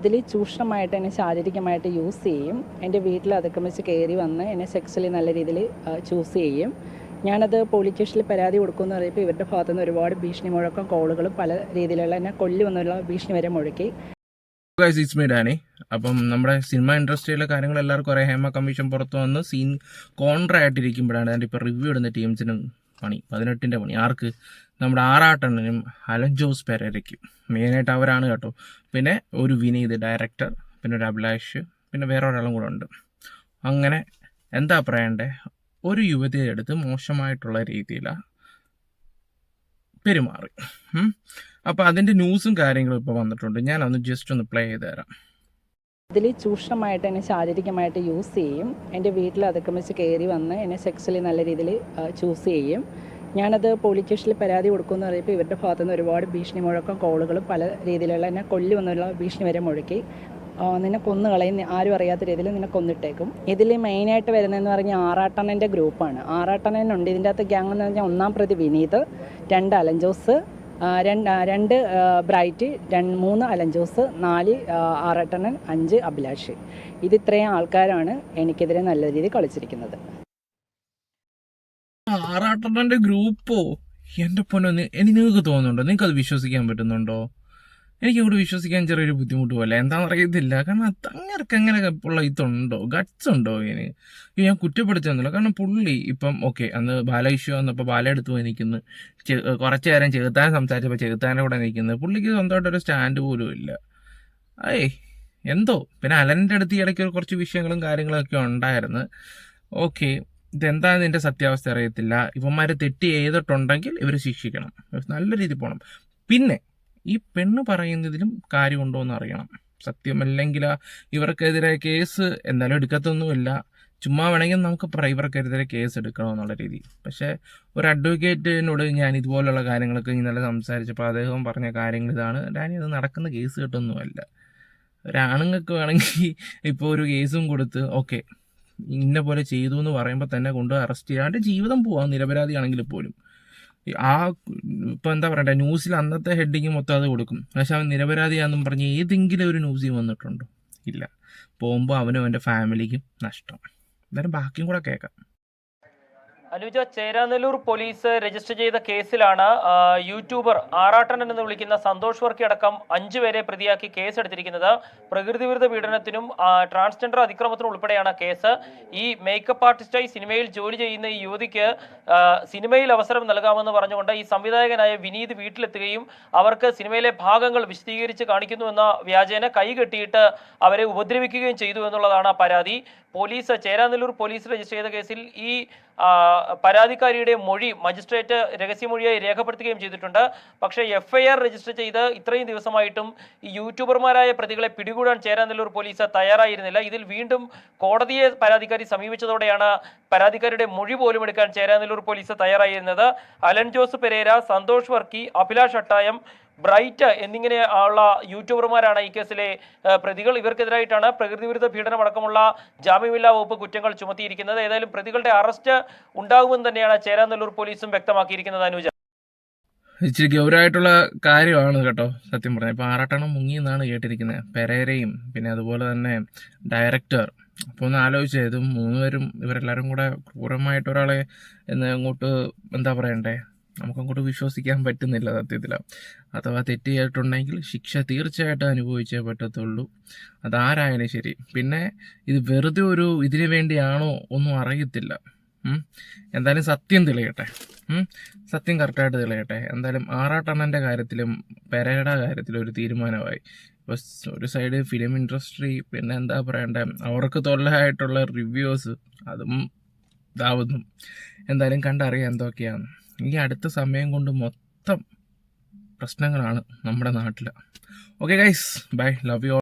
ഇതിൽ ചൂഷണമായിട്ട് എന്നെ ശാരീരികമായിട്ട് യൂസ് ചെയ്യും. എന്റെ വീട്ടിൽ അതിക്രമിച്ച് കയറി വന്ന് എന്നെ സെക്സ്വലി നല്ല രീതിയിൽ ചൂസ് ചെയ്യും. ഞാനത് പോലീസ് സ്റ്റേഷനിൽ പരാതി കൊടുക്കുമെന്ന് പറയുമ്പോൾ ഇവരുടെ ഭാഗത്തു നിന്ന് ഒരുപാട് ഭീഷണി മുഴക്കം കോളുകളും പല രീതിയിലുള്ള എന്നെ കൊല്ലുമെന്നുള്ള ഭീഷണി വരെ മുഴക്കി. ഇറ്റ്സ് മീ ഡാനി അപ്പം നമ്മുടെ സിനിമ ഇൻഡസ്ട്രിയിലെ കാര്യങ്ങൾ എല്ലാവർക്കും അറിയാം. ഹേമ കമ്മീഷൻ പുറത്തു വന്ന് സീൻ കോൺട്രാക്ട് ഇരിക്കുമ്പോഴാണ് അതിന്റെ ഇപ്പോൾ റിവ്യൂ ഇടുന്ന ടീംസിനും പണി. പതിനെട്ടിന്റെ പണി. ആർക്ക്? നമ്മുടെ ആറാട്ടണ്ണനും അലൻ ജോസ് പെരേരയ്ക്കും. മെയിനായിട്ട് അവരാണ് കേട്ടോ. പിന്നെ ഒരു വിനീത് ഡയറക്ടർ പിന്നെ ഒരു അഭിലാഷ് പിന്നെ വേറെ ഒരാളും കൂടെ ഉണ്ട്. അങ്ങനെ എന്താ പറയണ്ടേ? ഒരു യുവതിയെ എടുത്ത് മോശമായിട്ടുള്ള രീതിയിലാണ് പെരുമാറി. അപ്പൊ അപ്പോൾ അതിന്റെ ന്യൂസും കാര്യങ്ങളും ഇപ്പോൾ വന്നിട്ടുണ്ട്. ഞാൻ അന്ന് ജസ്റ്റ് ഒന്ന് പ്ലേ ചെയ്ത് തരാം. ഇതിൽ ചൂഷണമായിട്ട് എന്നെ ശാരീരികമായിട്ട് യൂസ് ചെയ്യും. എന്റെ വീട്ടിൽ അതൊക്കെ വെച്ച് കയറി വന്ന് എന്നെ സെക്സ്വലി നല്ല രീതിയിൽ ചൂസ് ചെയ്യും. ഞാനത് പോലീസ് സ്റ്റേഷനിൽ പരാതി കൊടുക്കുമെന്ന് പറയുമ്പോൾ ഇവരുടെ ഭാഗത്തു നിന്ന് ഒരുപാട് ഭീഷണി മുഴക്കം കോളുകളും പല രീതിയിലുള്ള എന്നെ കൊല്ലുമെന്നുള്ള ഭീഷണി വരെ മുഴക്കി. നിന്നെ കൊന്നു കളയും. ആരും അറിയാത്ത രീതിയിൽ നിന്നെ കൊന്നിട്ടേക്കും. ഇതിൽ മെയിനായിട്ട് വരുന്നതെന്ന് പറഞ്ഞാൽ ആറാട്ടണ്ണന്റെ ഗ്രൂപ്പാണ് ആറാട്ടണ്ണനുണ്ട് ഇതിന്റെ അകത്ത് ഗ്യാങ് എന്ന് പറഞ്ഞാൽ ഒന്നാം പ്രതി വിനീത് രണ്ട് അലഞ്ചോസ് രണ്ട് രണ്ട് ബ്രൈറ്റ് രണ്ട് മൂന്ന് അലഞ്ചോസ് നാല് ആറാട്ടണ്ണൻ അഞ്ച് അഭിലാഷ്. ഇത് ഇത്രയും ആൾക്കാരാണ് എനിക്കെതിരെ നല്ല രീതിയിൽ കളിച്ചിരിക്കുന്നത്. ആറാട്ടണ്ണന്റെ ഗ്രൂപ്പോ? എന്റെ പൊന്നൊന്ന് എനിക്ക് നിങ്ങൾക്ക് തോന്നുന്നുണ്ടോ? അത് വിശ്വസിക്കാൻ പറ്റുന്നുണ്ടോ? എനിക്ക് ഇവിടെ വിശ്വസിക്കാൻ ചെറിയൊരു ബുദ്ധിമുട്ട് പോലെ എന്താണെന്ന് അറിയത്തില്ല കാരണം അത് അങ്ങനെയൊക്കെ അങ്ങനെ ഉള്ള ഇതുണ്ടോ? ഗട്ട്സ് ഉണ്ടോ ഇനി? ഞാൻ കുറ്റപ്പെടുത്തുന്നില്ല കാരണം പുള്ളി ഇപ്പം ഓക്കെ അന്ന് ബാല ഇഷ്യൂ വന്നപ്പോൾ ബാല എടുത്ത് പോയി നിൽക്കുന്നു. കുറച്ചു നേരം ചെകുത്താൻ സംസാരിച്ചപ്പോൾ ചെകുത്താന്റെ കൂടെ നിൽക്കുന്നത് പുള്ളിക്ക് സ്വന്തമായിട്ടൊരു സ്റ്റാൻഡ് പോലും ഇല്ല. ഏയ് എന്തോ? പിന്നെ അലന്റെ അടുത്ത് ഇടയ്ക്ക് കുറച്ച് വിഷയങ്ങളും കാര്യങ്ങളൊക്കെ ഉണ്ടായിരുന്നു. ഓക്കെ ഇതെന്താ ഇതിന്റെ സത്യാവസ്ഥ അറിയത്തില്ല? ഇവന്മാർ തെറ്റ് ചെയ്തിട്ടുണ്ടെങ്കിൽ ഇവർ ശിക്ഷിക്കണം. നല്ല രീതിയിൽ പോകണം പിന്നെ ഈ പെണ്ണ് പറയുന്നതിലും കാര്യമുണ്ടോ എന്ന് അറിയണം. സത്യമല്ലെങ്കിൽ ഇവർക്കെതിരെ കേസ് എന്തായാലും എടുക്കത്തൊന്നുമില്ല. ചുമ്മാ വേണമെങ്കിൽ നമുക്ക് ഇവർക്കെതിരെ കേസ് എടുക്കണം എന്നുള്ള രീതി. പക്ഷേ ഒരു അഡ്വക്കേറ്റിനോട് ഞാൻ ഇതുപോലുള്ള കാര്യങ്ങളൊക്കെ ഇന്നലെ സംസാരിച്ചപ്പോൾ അദ്ദേഹം പറഞ്ഞ കാര്യങ്ങൾ ഇതാണ്. ഡാനി അത് നടക്കുന്ന കേസ് കിട്ടൊന്നുമല്ല. ഒരാണുങ്ങൾക്ക് വേണമെങ്കിൽ ഇപ്പോൾ ഒരു കേസും കൊടുത്ത് ഓക്കെ ഇന്ന പോലെ ചെയ്തു എന്ന് പറയുമ്പോൾ തന്നെ കൊണ്ട് അറസ്റ്റ് ചെയ്യാണ്ട് ജീവിതം പോവാം നിരപരാധിയാണെങ്കിൽ പോലും. ആ ഇപ്പം എന്താ പറയണ്ടേ ന്യൂസിൽ അന്നത്തെ ഹെഡിങ് മൊത്തം അത് കൊടുക്കും. പക്ഷെ അവൻ നിരപരാധിയാണെന്നും പറഞ്ഞ് ഏതെങ്കിലും ഒരു ന്യൂസിൽ വന്നിട്ടുണ്ടോ? ഇല്ല. പോകുമ്പോൾ അവനും അവന്റെ ഫാമിലിക്കും നഷ്ടം. എന്തായാലും ബാക്കിയും കൂടെ കേൾക്കാം. അനുജ ചേരാനല്ലൂർ പോലീസ് രജിസ്റ്റർ ചെയ്ത കേസിലാണ് യൂട്യൂബർ ആറാട്ടൻ എന്ന് വിളിക്കുന്ന സന്തോഷ് വർക്കി അടക്കം അഞ്ചു പേരെ പ്രതിയാക്കി കേസെടുത്തിരിക്കുന്നത്. പ്രകൃതി വിരുദ്ധ പീഡനത്തിനും ട്രാൻസ്ജെൻഡർ അതിക്രമത്തിനും ഉൾപ്പെടെയാണ് കേസ്. ഈ മേക്കപ്പ് ആർട്ടിസ്റ്റായി സിനിമയിൽ ജോലി ചെയ്യുന്ന ഈ യുവതിക്ക് സിനിമയിൽ അവസരം നൽകാമെന്ന് പറഞ്ഞുകൊണ്ട് ഈ സംവിധായകനായ വിനീത് വീട്ടിലെത്തുകയും അവർക്ക് സിനിമയിലെ ഭാഗങ്ങൾ വിശദീകരിച്ച് കാണിക്കുന്നു എന്ന വ്യാജേന കൈകെട്ടിയിട്ട് അവരെ ഉപദ്രവിക്കുകയും ചെയ്തു എന്നുള്ളതാണ് പരാതി. പോലീസ് ചേരാനല്ലൂർ പോലീസ് രജിസ്റ്റർ ചെയ്ത കേസിൽ ഈ പരാതിക്കാരിയുടെ മൊഴി മജിസ്ട്രേറ്റ് രഹസ്യമൊഴിയായി രേഖപ്പെടുത്തുകയും ചെയ്തിട്ടുണ്ട്. പക്ഷേ എഫ്ഐആർ രജിസ്റ്റർ ചെയ്ത് ഇത്രയും ദിവസമായിട്ടും ഈ യൂട്യൂബർമാരായ പ്രതികളെ പിടികൂടാൻ ചേരാനല്ലൂർ പോലീസ് തയ്യാറായിരുന്നില്ല. ഇതിൽ വീണ്ടും കോടതിയെ പരാതിക്കാരി സമീപിച്ചതോടെയാണ് പരാതിക്കാരിയുടെ മൊഴി പോലും എടുക്കാൻ Cheranallur police തയ്യാറായിരുന്നത്. Alan Jose Perera Santhosh Varkey Abhilash Attayam Bright എന്നിങ്ങനെ ഉള്ള യൂട്യൂബർമാരാണ് ഈ കേസിലെ പ്രതികൾ. ഇവർക്കെതിരായിട്ടാണ് പ്രകൃതി വിരുദ്ധ പീഡനം അടക്കമുള്ള ജാമ്യമില്ലാ വകുപ്പ് കുറ്റങ്ങൾ ചുമത്തിയിരിക്കുന്നത്. ഏതായാലും പ്രതികളുടെ അറസ്റ്റ് ഉണ്ടാകുമെന്ന് തന്നെയാണ് ചേരാനെല്ലൂർ പോലീസും വ്യക്തമാക്കിയിരിക്കുന്നത് അനുജ. ഇച്ചിരി ഗൗരവമായിട്ടുള്ള കാര്യമാണ് കേട്ടോ സത്യം പറഞ്ഞാൽ ഇപ്പോൾ മുങ്ങി എന്നാണ് കേട്ടിരിക്കുന്നത് പെരേരയും പിന്നെ അതുപോലെ തന്നെ ഡയറക്ടർ. അപ്പോൾ ഒന്ന് ആലോചിച്ചത് ഇതും മൂന്നുപേരും ഇവരെല്ലാവരും കൂടെ ക്രൂരമായിട്ട് ഒരാളെ എന്ന് അങ്ങോട്ട് എന്താ പറയണ്ടേ? നമുക്കങ്ങോട്ട് വിശ്വസിക്കാൻ പറ്റുന്നില്ല സത്യത്തിൽ അഥവാ തെറ്റ് ചെയ്തിട്ടുണ്ടെങ്കിൽ ശിക്ഷ തീർച്ചയായിട്ടും അനുഭവിച്ചേ പറ്റത്തുള്ളൂ. അതാരായാലും ശരി. പിന്നെ ഇത് വെറുതെ ഒരു ഇതിനു വേണ്ടിയാണോ ഒന്നും അറിയത്തില്ല. എന്തായാലും സത്യം തെളിയട്ടെ. സത്യം കറക്റ്റായിട്ട് തെളിയട്ടെ. എന്തായാലും ആറാട്ടണ്ണന്റെ കാര്യത്തിലും പെരയുടെ കാര്യത്തിലും ഒരു തീരുമാനമായി. ഇപ്പോൾ ഒരു സൈഡ് ഫിലിം ഇൻഡസ്ട്രി പിന്നെ എന്താ പറയണ്ടേ? അവർക്ക് തൊള്ളായിട്ടുള്ള റിവ്യൂസ് അതും ഇതാവുന്നു. എന്തായാലും കണ്ടറിയാം എന്തൊക്കെയാണ് ഈ അടുത്ത സമയം കൊണ്ട് മൊത്തം പ്രശ്നങ്ങളാണ് നമ്മുടെ നാട്ടിൽ okay guys bye love you